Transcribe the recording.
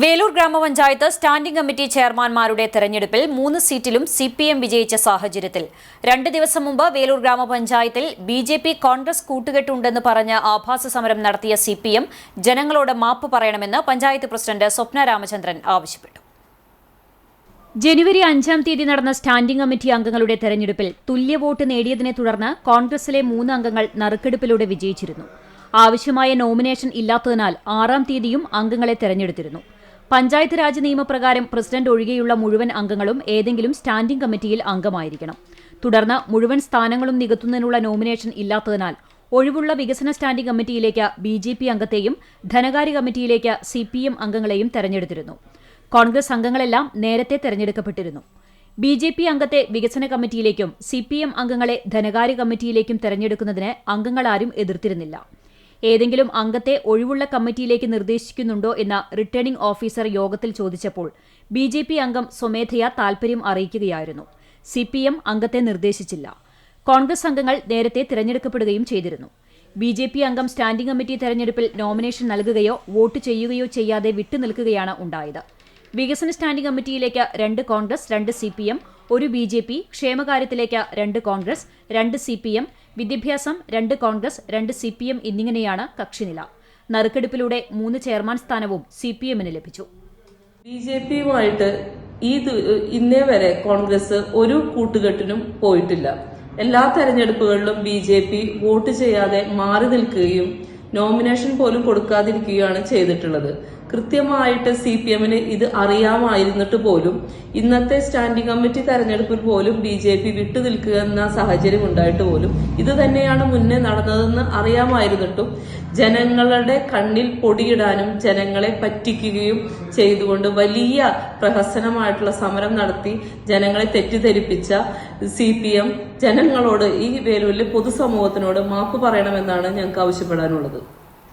വേലൂർ ഗ്രാമപഞ്ചായത്ത് standing committee ചെയർമാൻമാരുടെ തെരഞ്ഞെടുപ്പിൽ മൂന്ന് സീറ്റിലും സി പി എം വിജയിച്ച സാഹചര്യത്തിൽ. രണ്ട് ദിവസം മുമ്പ് വേലൂർ ഗ്രാമപഞ്ചായത്തിൽ ബി ജെ പി കോൺഗ്രസ് കൂട്ടുകെട്ടുണ്ടെന്ന് പറഞ്ഞ് ആഭാസ സമരം നടത്തിയ സി പി എം ജനങ്ങളോട് മാപ്പ് പറയണമെന്ന് പഞ്ചായത്ത് പ്രസിഡന്റ് സ്വപ്ന രാമചന്ദ്രൻ ആവശ്യപ്പെട്ടു. ജനുവരി അഞ്ചാം തീയതി നടന്ന സ്റ്റാൻഡിംഗ് കമ്മിറ്റി അംഗങ്ങളുടെ തെരഞ്ഞെടുപ്പിൽ തുല്യ വോട്ട് നേടിയതിനെ തുടർന്ന് കോൺഗ്രസിലെ മൂന്ന് അംഗങ്ങൾ നറുക്കെടുപ്പിലൂടെ വിജയിച്ചിരുന്നു. ആവശ്യമായ നോമിനേഷൻ ഇല്ലാത്തതിനാൽ ആറാം തീയതിയും അംഗങ്ങളെ തെരഞ്ഞെടുത്തിരുന്നു. പഞ്ചായത്ത് രാജ് നിയമപ്രകാരം പ്രസിഡന്റ് ഒഴികെയുള്ള മുഴുവൻ അംഗങ്ങളും ഏതെങ്കിലും സ്റ്റാൻഡിംഗ് കമ്മിറ്റിയിൽ അംഗമായിരിക്കണം. തുടർന്ന് മുഴുവൻ സ്ഥാനങ്ങളും നികത്തുന്നതിനുള്ള നോമിനേഷൻ ഇല്ലാത്തതിനാൽ ഒഴിവുള്ള വികസന സ്റ്റാൻഡിംഗ് കമ്മിറ്റിയിലേക്ക് ബി ജെ പി അംഗത്തെയും ധനകാര്യ കമ്മിറ്റിയിലേക്ക് സി പി എം അംഗങ്ങളെയും തെരഞ്ഞെടുത്തിരുന്നു. കോൺഗ്രസ് അംഗങ്ങളെല്ലാം നേരത്തെ തെരഞ്ഞെടുക്കപ്പെട്ടിരുന്നു. ബി ജെ പി അംഗത്തെ വികസന കമ്മിറ്റിയിലേക്കും സി പി എം അംഗങ്ങളെ ധനകാര്യ കമ്മിറ്റിയിലേക്കും തെരഞ്ഞെടുക്കുന്നതിന് അംഗങ്ങളാരും എതിർത്തിരുന്നില്ല. ഏതെങ്കിലും അംഗത്തെ ഒഴിവുള്ള കമ്മിറ്റിയിലേക്ക് നിർദ്ദേശിക്കുന്നുണ്ടോ എന്ന റിട്ടേണിംഗ് ഓഫീസർ യോഗത്തിൽ ചോദിച്ചപ്പോൾ ബി ജെ പി അംഗം സ്വമേധയാ താൽപര്യം അറിയിക്കുകയായിരുന്നു. സി പി എം അംഗത്തെ നിർദ്ദേശിച്ചില്ല. കോൺഗ്രസ് അംഗങ്ങൾ നേരത്തെ തിരഞ്ഞെടുക്കപ്പെടുകയും ചെയ്തിരുന്നു. ബി ജെ പി അംഗം സ്റ്റാൻഡിംഗ് കമ്മിറ്റി തെരഞ്ഞെടുപ്പിൽ നോമിനേഷൻ നൽകുകയോ വോട്ട് ചെയ്യുകയോ ചെയ്യാതെ വിട്ടുനിൽക്കുകയാണ് ഉണ്ടായത്. വികസന സ്റ്റാൻഡിംഗ് കമ്മിറ്റിയിലേക്ക് രണ്ട് കോൺഗ്രസ് രണ്ട് സി പി എം ഒരു ബി ജെ പി ക്ഷേമകാര്യത്തിലേക്ക് രണ്ട് കോൺഗ്രസ് രണ്ട് സി പി എം വിദ്യാഭ്യാസം രണ്ട് കോൺഗ്രസ് രണ്ട് സി പി എം എന്നിങ്ങനെയാണ് കക്ഷിനില. നറുക്കെടുപ്പിലൂടെ മൂന്ന് ചെയർമാൻ സ്ഥാനവും സി പി എമ്മിന് ലഭിച്ചു. ബി ജെ പിയുമായിട്ട് ഈ ഇന്നേ വരെ കോൺഗ്രസ് ഒരു കൂട്ടുകെട്ടിനും പോയിട്ടില്ല. എല്ലാ തെരഞ്ഞെടുപ്പുകളിലും ബി ജെ പി വോട്ട് ചെയ്യാതെ മാറി നിൽക്കുകയും നോമിനേഷൻ പോലും കൊടുക്കാതിരിക്കുകയാണ് ചെയ്തിട്ടുള്ളത്. കൃത്യമായിട്ട് സി പി എമ്മിന് ഇത് അറിയാമായിരുന്നിട്ട് പോലും ഇന്നത്തെ സ്റ്റാൻഡിംഗ് കമ്മിറ്റി തെരഞ്ഞെടുപ്പിൽ പോലും ബി ജെ പി വിട്ടുനിൽക്കുക എന്ന സാഹചര്യം ഉണ്ടായിട്ട് പോലും ഇത് തന്നെയാണ് മുന്നേ നടന്നതെന്ന് അറിയാമായിരുന്നിട്ടും ജനങ്ങളുടെ കണ്ണിൽ പൊടിയിടാനും ജനങ്ങളെ പറ്റിക്കുകയും ചെയ്തുകൊണ്ട് വലിയ പ്രഹസനമായിട്ടുള്ള സമരം നടത്തി ജനങ്ങളെ തെറ്റിദ്ധരിപ്പിച്ച സി പി എം ജനങ്ങളോട് ഈ വേലൂരിലെ പൊതുസമൂഹത്തിനോട് മാപ്പ് പറയണമെന്നാണ് ഞങ്ങൾക്ക് ആവശ്യപ്പെടാനുള്ളത്.